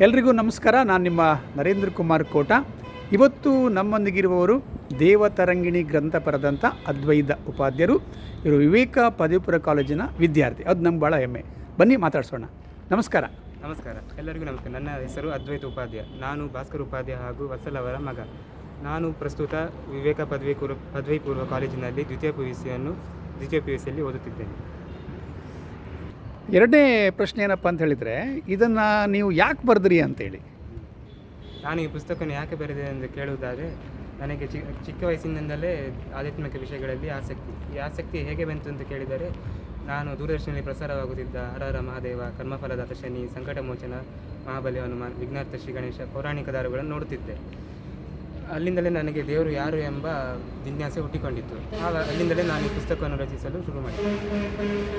ಎಲ್ರಿಗೂ ನಮಸ್ಕಾರ. ನಾನು ನಿಮ್ಮ ನರೇಂದ್ರ ಕುಮಾರ್ ಕೋಟ. ಇವತ್ತು ನಮ್ಮೊಂದಿಗಿರುವವರು ದೇವತರಂಗಿಣಿ ಗ್ರಂಥ ಪರದಂಥ ಅದ್ವೈತ ಉಪಾಧ್ಯರು. ಇವರು ವಿವೇಕ ಪದವಿಪುರ ಕಾಲೇಜಿನ ವಿದ್ಯಾರ್ಥಿ. ಅದು ನಮ್ಗೆ ಭಾಳ ಹೆಮ್ಮೆ. ಬನ್ನಿ ಮಾತಾಡ್ಸೋಣ. ನಮಸ್ಕಾರ. ನಮಸ್ಕಾರ. ಎಲ್ಲರಿಗೂ ನಮಸ್ಕಾರ. ನನ್ನ ಹೆಸರು ಅದ್ವೈತ ಉಪಾಧ್ಯಾಯ ನಾನು ಭಾಸ್ಕರ್ ಉಪಾಧ್ಯಾಯ ಹಾಗೂ ವತ್ಸಲ್ ಅವರ ಮಗ. ನಾನು ಪ್ರಸ್ತುತ ವಿವೇಕ ಪದವಿ ಪೂರ್ವ ಪದವಿ ಪೂರ್ವ ಕಾಲೇಜಿನಲ್ಲಿ ದ್ವಿತೀಯ ಪಿ ಯು ಸಿಯನ್ನು ದ್ವಿತೀಯ ಪಿ ಯು ಸಿಯಲ್ಲಿ ಓದುತ್ತಿದ್ದೇನೆ. ಎರಡನೇ ಪ್ರಶ್ನೆ ಏನಪ್ಪ ಅಂತ ಹೇಳಿದರೆ, ಇದನ್ನು ನೀವು ಯಾಕೆ ಬರೆದ್ರಿ ಅಂತೇಳಿ? ನಾನು ಈ ಪುಸ್ತಕವನ್ನು ಯಾಕೆ ಬರೆದೆ ಎಂದು ಕೇಳುವುದಾದರೆ, ನನಗೆ ಚಿ, ಚಿಕ್ಕ ವಯಸ್ಸಿನಿಂದಲೇ ಆಧ್ಯಾತ್ಮಿಕ ವಿಷಯಗಳಲ್ಲಿ ಆಸಕ್ತಿ. ಈ ಆಸಕ್ತಿ ಹೇಗೆ ಬಂತು ಅಂತ ಕೇಳಿದರೆ, ನಾನು ದೂರದರ್ಶನದಲ್ಲಿ ಪ್ರಸಾರವಾಗುತ್ತಿದ್ದ ಹರಹರ ಮಹಾದೇವ, ಕರ್ಮಫಲದಾತ ಶನಿ ಸಂಕಟ ಮೋಚನ ಮಹಾಬಲಿ ಹನುಮಾನ್, ವಿಘ್ನಾರ್ಥ ಶ್ರೀ ಗಣೇಶ, ಪೌರಾಣಿಕ ದಾರುಗಳನ್ನು ನೋಡುತ್ತಿದ್ದೆ. ಅಲ್ಲಿಂದಲೇ ನನಗೆ ದೇವರು ಯಾರು ಎಂಬ ಜಿಜ್ಞಾಸೆ ಹುಟ್ಟಿಕೊಂಡಿತ್ತು. ಆಗ ಅಲ್ಲಿಂದಲೇ ನಾನು ಈ ಪುಸ್ತಕವನ್ನು ರಚಿಸಲು ಶುರು ಮಾಡಿದೆ.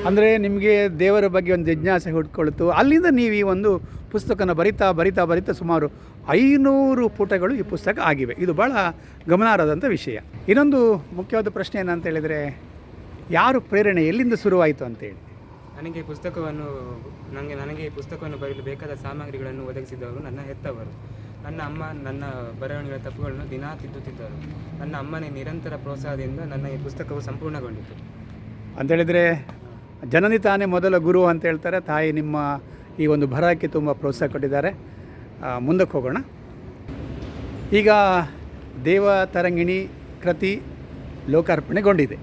ಅಂದರೆ ನಿಮಗೆ ದೇವರ ಬಗ್ಗೆ ಒಂದು ಜಿಜ್ಞಾಸೆ ಹುಟ್ಕೊಳ್ತು. ಅಲ್ಲಿಂದ ನೀವು ಈ ಒಂದು ಪುಸ್ತಕನ ಬರಿತಾ ಬರಿತಾ ಬರಿತಾ ಸುಮಾರು ಐನೂರು ಪುಟಗಳು ಈ ಪುಸ್ತಕ ಆಗಿವೆ. ಇದು ಭಾಳ ಗಮನಾರ್ಹದಂಥ ವಿಷಯ. ಇನ್ನೊಂದು ಮುಖ್ಯವಾದ ಪ್ರಶ್ನೆ ಏನಂತ ಹೇಳಿದರೆ ಯಾರು ಪ್ರೇರಣೆ ಎಲ್ಲಿಂದ ಶುರುವಾಯಿತು ಅಂತೇಳಿ ನನಗೆ ಈ ಪುಸ್ತಕವನ್ನು ನನಗೆ ನನಗೆ ಈ ಪುಸ್ತಕವನ್ನು ಬರೆಯಲು ಬೇಕಾದ ಸಾಮಗ್ರಿಗಳನ್ನು ಒದಗಿಸಿದವರು ನನ್ನ ಹೆತ್ತವರು. ನನ್ನ ಅಮ್ಮ, ನನ್ನ ಬರವಣಿಗೆಯ ತಪ್ಪುಗಳನ್ನು ದಿನಾ ತಿದ್ದುತ್ತಿದ್ದರು. ನನ್ನ ಅಮ್ಮನೇ ನಿರಂತರ ಪ್ರೋತ್ಸಾಹದಿಂದ ನನ್ನ ಈ ಪುಸ್ತಕವು ಸಂಪೂರ್ಣಗೊಂಡಿತು. ಅಂತೇಳಿದರೆ ಜನನಿ ತಾನೇ ಮೊದಲ ಗುರು ಅಂತ ಹೇಳ್ತಾರೆ. ತಾಯಿ ನಿಮ್ಮ ಈ ಒಂದು ಬರಹಕ್ಕೆ ತುಂಬ ಪ್ರೋತ್ಸಾಹ ಕೊಟ್ಟಿದ್ದಾರೆ. ಮುಂದಕ್ಕೆ ಹೋಗೋಣ. ಈಗ ದೇವ ತರಂಗಿಣಿ ಕೃತಿ ಲೋಕಾರ್ಪಣೆಗೊಂಡಿದೆ.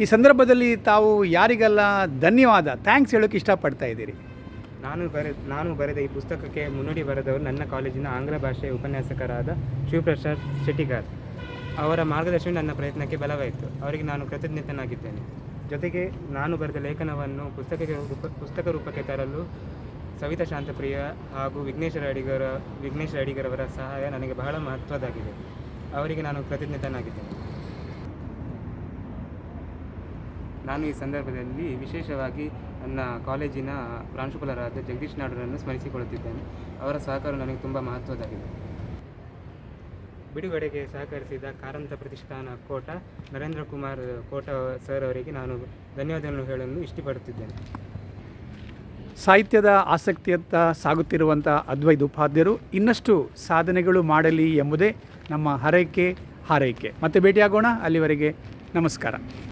ಈ ಸಂದರ್ಭದಲ್ಲಿ ತಾವು ಯಾರಿಗೆಲ್ಲ ಧನ್ಯವಾದ, ಥ್ಯಾಂಕ್ಸ್ ಹೇಳೋಕ್ಕೆ ಇಷ್ಟಪಡ್ತಾ ಇದ್ದೀರಿ? ನಾನು ಬರೆ, ನಾನು ಬರೆದ ಈ ಪುಸ್ತಕಕ್ಕೆ ಮುನ್ನುಡಿ ಬರೆದವರು ನನ್ನ ಕಾಲೇಜಿನ ಆಂಗ್ಲ ಭಾಷೆಯ ಉಪನ್ಯಾಸಕರಾದ ಶಿವಪ್ರಸಾದ್ ಶೆಟ್ಟಿಗಾರ್. ಅವರ ಮಾರ್ಗದರ್ಶನ ನನ್ನ ಪ್ರಯತ್ನಕ್ಕೆ ಬಲವಾಯಿತು. ಅವರಿಗೆ ನಾನು ಕೃತಜ್ಞತನಾಗಿದ್ದೇನೆ. ಜೊತೆಗೆ ನಾನು ಬರೆದ ಲೇಖನವನ್ನು ಪುಸ್ತಕಕ್ಕೆ ರೂಪ, ಪುಸ್ತಕ ರೂಪಕ್ಕೆ ತರಲು ಸವಿತಾ ಶಾಂತಪ್ರಿಯ ಹಾಗೂ ವಿಘ್ನೇಶ್ವರ ಅಡಿಗರ, ವಿಘ್ನೇಶ್ವರ ಅಡಿಗರವರ ಸಹಾಯ ನನಗೆ ಬಹಳ ಮಹತ್ವದಾಗಿದೆ. ಅವರಿಗೆ ನಾನು ಕೃತಜ್ಞತನಾಗಿದ್ದೇನೆ. ನಾನು ಈ ಸಂದರ್ಭದಲ್ಲಿ ವಿಶೇಷವಾಗಿ ನನ್ನ ಕಾಲೇಜಿನ ಪ್ರಾಂಶುಪಾಲರಾದ ಜಗದೀಶ್ ನಾಡರನ್ನು ಸ್ಮರಿಸಿಕೊಳ್ಳುತ್ತಿದ್ದೇನೆ. ಅವರ ಸಹಕಾರ ನನಗೆ ತುಂಬ ಮಹತ್ವದಾಗಿದೆ ಬಿಡುಗಡೆಗೆ ಸಹಕರಿಸಿದ ಕಾರಂತ ಪ್ರತಿಷ್ಠಾನ ಕೋಟ, ನರೇಂದ್ರ ಕುಮಾರ್ ಕೋಟ ಸರ್ ಅವರಿಗೆ ನಾನು ಧನ್ಯವಾದಗಳನ್ನು ಹೇಳಲು ಇಷ್ಟಪಡುತ್ತಿದ್ದೇನೆ. ಸಾಹಿತ್ಯದ ಆಸಕ್ತಿಯತ್ತ ಸಾಗುತ್ತಿರುವಂಥ ಅದ್ವೈತ ಉಪಾಧ್ಯರು ಇನ್ನಷ್ಟು ಸಾಧನೆಗಳು ಮಾಡಲಿ ಎಂಬುದೇ ನಮ್ಮ ಹರೈಕೆ, ಹಾರೈಕೆ. ಮತ್ತೆ ಭೇಟಿಯಾಗೋಣ. ಅಲ್ಲಿವರೆಗೆ ನಮಸ್ಕಾರ.